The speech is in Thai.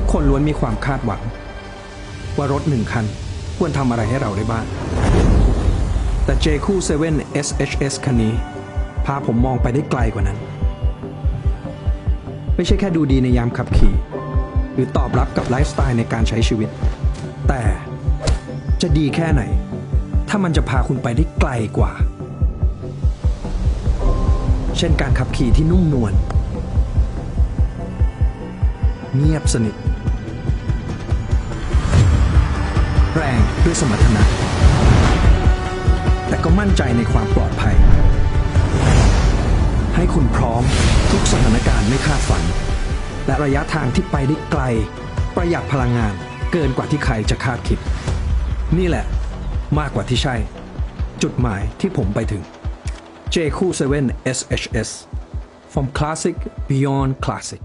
ทุกคนล้วนมีความคาดหวัง ว่ารถหนึ่งคันควรทำอะไรให้เราได้บ้าง แต่ J คู่7 SHS คันนี้ พาผมมองไปได้ไกลกว่านั้น ไม่ใช่แค่ดูดีในยามขับขี่ หรือตอบรับกับไลฟ์สไตล์ในการใช้ชีวิต แต่จะดีแค่ไหน ถ้ามันจะพาคุณไปได้ไกลกว่า เช่นการขับขี่ที่นุ่มนวล เงียบสนิท แรงด้วยสมรรถนะ แต่ก็มั่นใจในความปลอดภัย ให้คุณพร้อมทุกสถานการณ์ไม่คาดฝัน และระยะทางที่ไปได้ไกล ประหยัดพลังงานเกินกว่าที่ใครจะคาดคิด นี่แหละมากกว่าที่ใช่ จุดหมายที่ผมไปถึง J คู่7 SHS from classic beyond classic